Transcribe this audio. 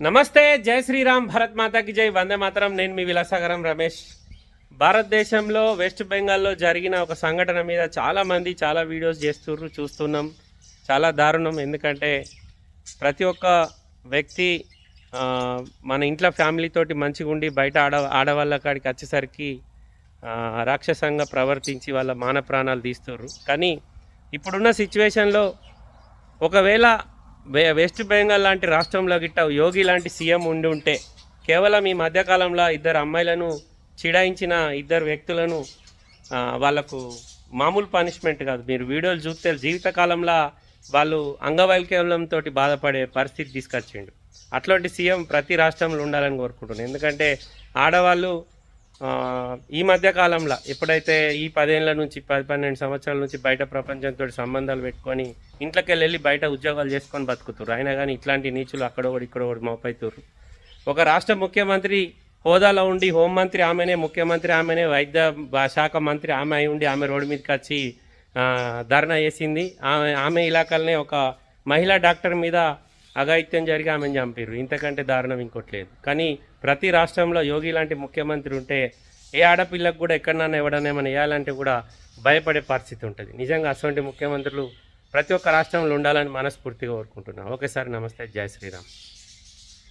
నమస్తే జై శ్రీరామ్ భరత్ మాతాకి జై వందే మాతరం. నేను మీ విలాసాగరం రమేష్. భారతదేశంలో వెస్ట్ బెంగాల్లో జరిగిన ఒక సంఘటన మీద చాలామంది చాలా వీడియోస్ చేస్తుర్రు చూస్తున్నాం. చాలా దారుణం. ఎందుకంటే ప్రతి ఒక్క వ్యక్తి మన ఇంట్లో ఫ్యామిలీతోటి మంచిగా ఉండి బయట ఆడ ఆడవాళ్ళ కాడికి వచ్చేసరికి రాక్షసంగా ప్రవర్తించి వాళ్ళ మాన ప్రాణాలు తీస్తుర్రు. కానీ ఇప్పుడున్న సిచ్యువేషన్లో ఒకవేళ వెస్ట్ బెంగాల్ లాంటి రాష్ట్రంలో గిట్ట యోగి లాంటి సీఎం ఉండి ఉంటే కేవలం ఈ మధ్యకాలంలో ఇద్దరు అమ్మాయిలను చిడాయించిన ఇద్దరు వ్యక్తులను వాళ్ళకు మామూలు పనిష్మెంట్ కాదు. మీరు వీడియోలు చూస్తే జీవితకాలంలో వాళ్ళు అంగవైకల్యంతో బాధపడే పరిస్థితి తీసుకొచ్చిండు. అట్లాంటి సీఎం ప్రతి రాష్ట్రంలో ఉండాలని కోరుకుంటున్నాను. ఎందుకంటే ఆడవాళ్ళు ఈ మధ్య కాలంలో ఎప్పుడైతే ఈ పదేళ్ళ నుంచి పది పన్నెండు సంవత్సరాల నుంచి బయట ప్రపంచంతో సంబంధాలు పెట్టుకొని ఇంట్లోకి వెళ్ళి బయట ఉద్యోగాలు చేసుకొని బతుకుతురు అయినా కానీ ఇట్లాంటి నీచులు అక్కడో ఒకటి ఇక్కడ ఒకటి మోపైతుర్రు. ఒక రాష్ట్ర ముఖ్యమంత్రి హోదాలో ఉండి హోంమంత్రి ఆమెనే ముఖ్యమంత్రి ఆమెనే వైద్య శాఖ మంత్రి ఆమె అయి ఉండి ఆమె రోడ్డు మీదకి వచ్చి ధర్నా చేసింది. ఆమె ఆమె ఇలాకాలనే ఒక మహిళా డాక్టర్ మీద అఘాయిత్యం జరిగి ఆమెను చంపారు ఇంతకంటే దారుణం ఇంకోటి లేదు. కానీ ప్రతి రాష్ట్రంలో యోగి లాంటి ముఖ్యమంత్రి ఉంటే ఏ ఆడపిల్లకు కూడా ఎక్కడన్నా ఎవడన్నా ఏమైనా వేయాలంటే కూడా భయపడే పరిస్థితి ఉంటుంది. నిజంగా అటువంటి ముఖ్యమంత్రులు ప్రతి ఒక్క రాష్ట్రంలో ఉండాలని మనస్ఫూర్తిగా కోరుకుంటున్నాను. ఓకే సార్ నమస్తే. జై శ్రీరామ్.